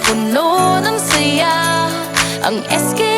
puno ng saya. Ang SK